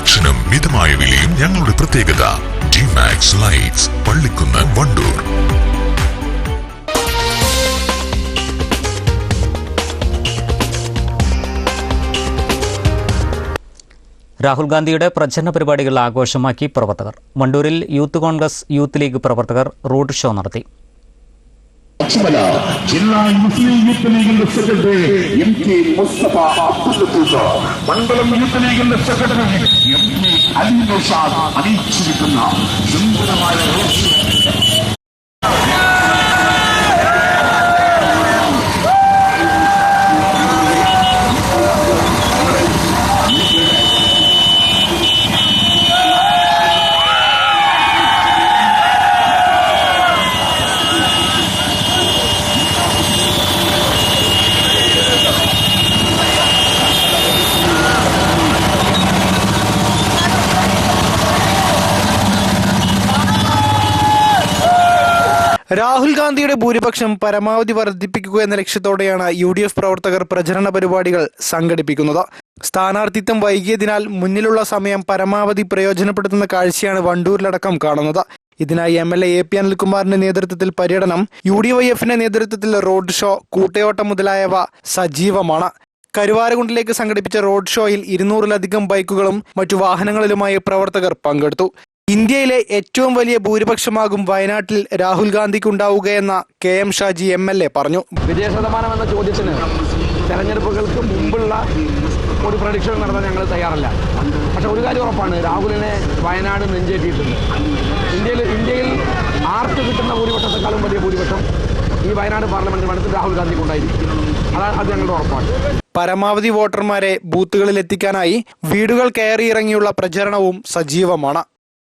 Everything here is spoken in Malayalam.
കളക്ഷനും മിതമായ വിലയും ഞങ്ങളുടെ പ്രത്യേകത. Dimax lights Pallikkunnu Vandoor. Rahul ഗാന്ധിയുടെ പ്രചരണ പരിപാടികൾ ആഘോഷമാക്കി പ്രവർത്തകർ. വണ്ടൂരിൽ യൂത്ത് കോൺഗ്രസ് യൂത്ത് ലീഗ് പ്രവർത്തകർ റോഡ് ഷോ നടത്തി. പശ്ചിമല ജില്ലാ മുസ്ലിം യൂത്ത് ലീഗിന്റെ secretary M K Mustafa Abdul മണ്ഡലം യൂത്ത് ലീഗിന്റെ secretary M K Ali Naushad അറിയിച്ചിരിക്കുന്ന സുന്ദരമായ രാഹുൽ ഗാന്ധിയുടെ ഭൂരിപക്ഷം പരമാവധി വർദ്ധിപ്പിക്കുക എന്ന ലക്ഷ്യത്തോടെയാണ് യു ഡി എഫ് പ്രവർത്തകർ പ്രചരണ പരിപാടികൾ സംഘടിപ്പിക്കുന്നത്. സ്ഥാനാർത്ഥിത്വം വൈകിയതിനാൽ മുന്നിലുള്ള സമയം പരമാവധി പ്രയോജനപ്പെടുത്തുന്ന കാഴ്ചയാണ് വണ്ടൂരിലടക്കം കാണുന്നത്. ഇതിനായി M L A A P അനിൽകുമാറിന്റെ നേതൃത്വത്തിൽ പര്യടനം യു ഡി വൈ എഫിന്റെ നേതൃത്വത്തിൽ റോഡ് ഷോ കൂട്ടയോട്ടം മുതലായവ സജീവമാണ്. കരുവാരകുണ്ടിലേക്ക് സംഘടിപ്പിച്ച റോഡ് ഷോയിൽ ഇരുന്നൂറിലധികം ബൈക്കുകളും മറ്റു വാഹനങ്ങളിലുമായി പ്രവർത്തകർ പങ്കെടുത്തു. ഇന്ത്യയിലെ ഏറ്റവും വലിയ ഭൂരിപക്ഷമാകും വയനാട്ടിൽ Rahul ഗാന്ധിക്കുണ്ടാവുകയെന്ന K M Shaji M L A പറഞ്ഞു. വിജയ ശതമാനം എന്ന ചോദ്യത്തിന് തെരഞ്ഞെടുപ്പുകൾക്ക് മുമ്പുള്ള ഒരു പ്രഡിക്ഷൻ നടത്താൻ ഞങ്ങൾ തയ്യാറല്ല. പക്ഷെ ഒരു കാര്യം ഉറപ്പാണ് രാഹുലിനെ വയനാട് നെഞ്ചേറ്റിയിട്ടുണ്ട്. ഇന്ത്യയിൽ ഇന്ത്യയിൽ ആർക്ക് കിട്ടുന്ന ഭൂരിപക്ഷത്തെക്കാളും വലിയ ഭൂരിപക്ഷം ഈ വയനാട് പാർലമെന്റ് മണ്ഡലത്തിൽ രാഹുൽ ഗാന്ധിക്ക് ഉണ്ടായിരിക്കും അതാണ് അത് ഞങ്ങളുടെ ഉറപ്പാണ്. പരമാവധി വോട്ടർമാരെ ബൂത്തുകളിൽ എത്തിക്കാനായി വീടുകൾ കയറിയിറങ്ങിയുള്ള പ്രചരണവും സജീവമാണ്.